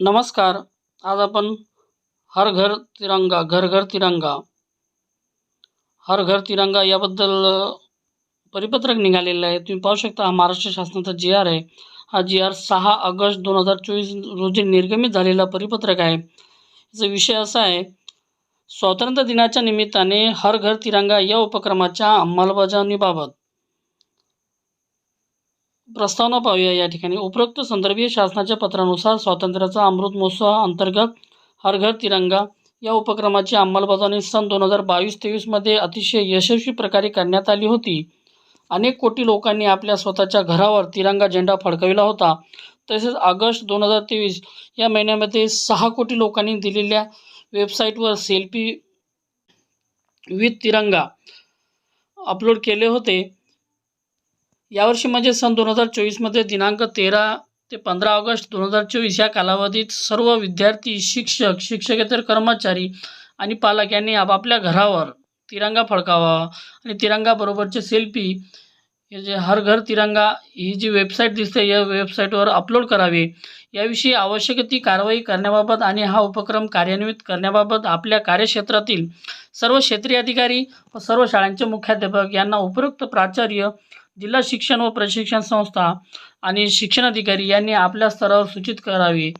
नमस्कार. आज आपण हर घर तिरंगा घर घर तिरंगा. हर घर तिरंगा याबद्दल परिपत्रक निघालेलं आहे. तुम्ही पाहू शकता हा महाराष्ट्र शासनाचा जी आर आहे. हा जी आर सहा ऑगस्ट दोन हजार चोवीस रोजी निर्गमित झालेला परिपत्रक आहे. याचा विषय असा आहे स्वातंत्र्य दिनाच्या निमित्ताने हर घर तिरंगा या उपक्रमाच्या अंमलबजावणीबाबत. प्रस्तावना पाहूया या ठिकाणी. उपरोक्त संदर्भीय शासनाच्या पत्रानुसार स्वातंत्र्याचा अमृत महोत्सव अंतर्गत हर घर तिरंगा या उपक्रमाची अंमलबजावणी सन दोन हजार बावीस तेवीसमध्ये अतिशय यशस्वी प्रकारे करण्यात आली होती. अनेक कोटी लोकांनी आपल्या स्वतःच्या घरावर तिरंगा झेंडा फडकविला होता. तसेच ऑगस्ट दोन हजार तेवीस या महिन्यामध्ये सहा कोटी लोकांनी दिलेल्या वेबसाईटवर सेल्फी विथ तिरंगा अपलोड केले होते. यावर्षी म्हणजे सन दोन हजार चोवीसमध्ये दिनांक तेरा ते पंधरा ऑगस्ट दोन हजार चोवीस या कालावधीत सर्व विद्यार्थी शिक्षक शिक्षकेतर कर्मचारी आणि पालक यांनी आपापल्या घरावर तिरंगा फडकावा आणि तिरंगाबरोबरचे सेल्फी हे जे हर घर तिरंगा ही जी वेबसाईट दिसते या वेबसाईटवर अपलोड करावे. याविषयी आवश्यक ती कारवाई करण्याबाबत आणि हा उपक्रम कार्यान्वित करण्याबाबत आपल्या कार्यक्षेत्रातील सर्व क्षेत्रीय अधिकारी व सर्व शाळांचे मुख्याध्यापक यांना उपयुक्त प्राचार्य जिल्हा शिक्षण व प्रशिक्षण संस्था आणि शिक्षण अधिकारी यांनी आपल्या स्तरावर सूचित करावे.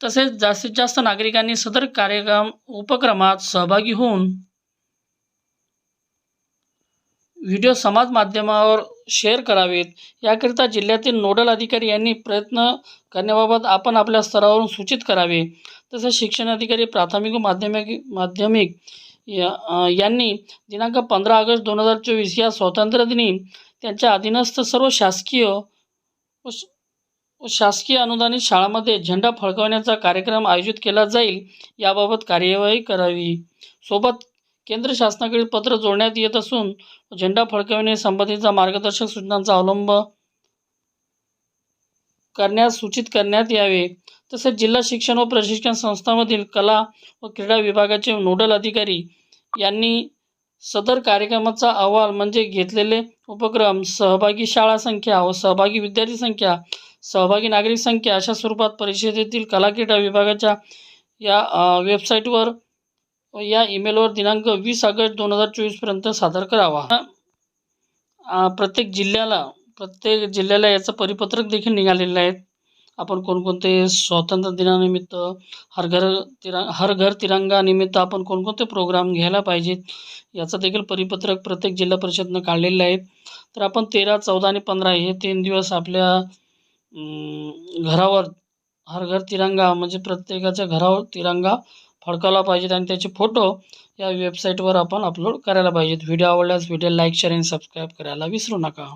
तसेच जास्तीत जास्त नागरिकांनी सदर कार्यक्रम उपक्रमात सहभागी होऊन व्हिडिओ समाज माध्यमावर शेअर करावेत. याकरिता जिल्ह्यातील नोडल अधिकारी यांनी प्रयत्न करण्याबाबत आपण आपल्या स्तरावरून सूचित करावे. तसेच शिक्षण अधिकारी प्राथमिक व माध्यमिक माध्यमिक या यांनी दिनांक पंधरा ऑगस्ट दोन हजार चोवीस या स्वातंत्र्यदिनी त्यांच्या अधीनस्थ सर्व शासकीय शासकीय अनुदानित शाळांमध्ये झेंडा फडकवण्याचा कार्यक्रम आयोजित केला जाईल याबाबत कार्यवाही करावी. सोबत केंद्र शासनाकडे पत्र जोडण्यात येत असून झेंडा फडकवणे संबंधीचा मार्गदर्शक सूचनांचा अवलंब करण्यास सूचित करण्यात यावे. तसेच जिल्हा शिक्षण व प्रशिक्षण संस्थांमधील कला व क्रीडा विभागाचे नोडल अधिकारी यांनी सदर कार्यक्रमाचा अहवाल म्हणजे घेतलेले उपक्रम सहभागी शाळा संख्या व सहभागी विद्यार्थी संख्या सहभागी नागरिक संख्या अशा स्वरूपात परिषदेतील कला क्रीडा विभागाच्या या वेबसाईटवर या ईमेलवर दिनांक वीस ऑगस्ट दोन हजार चोवीसपर्यंत सादर करावा. प्रत्येक जिल्ह्याला प्रत्येक जिल्ह्याला याचं परिपत्रक देखील निघालेलं आहे. आपण कोणकोणते स्वातंत्र्य दिनानिमित्त हर घर तिरा हर घर तिरंगा निमित्त आपण कोणकोणते प्रोग्राम घ्यायला पाहिजेत याचं देखील परिपत्रक प्रत्येक जिल्हा परिषदनं काढलेलं आहे. तर आपण तेरा चौदा आणि पंधरा हे तीन दिवस आपल्या घरावर हर घर तिरंगा म्हणजे प्रत्येकाच्या घरावर तिरंगा फडकावला पाहिजेत आणि त्याचे फोटो या वेबसाईटवर आपण अपलोड करायला पाहिजेत. व्हिडिओ आवडल्यास व्हिडिओ लाईक शेअर आणि सबस्क्राईब करायला विसरू नका.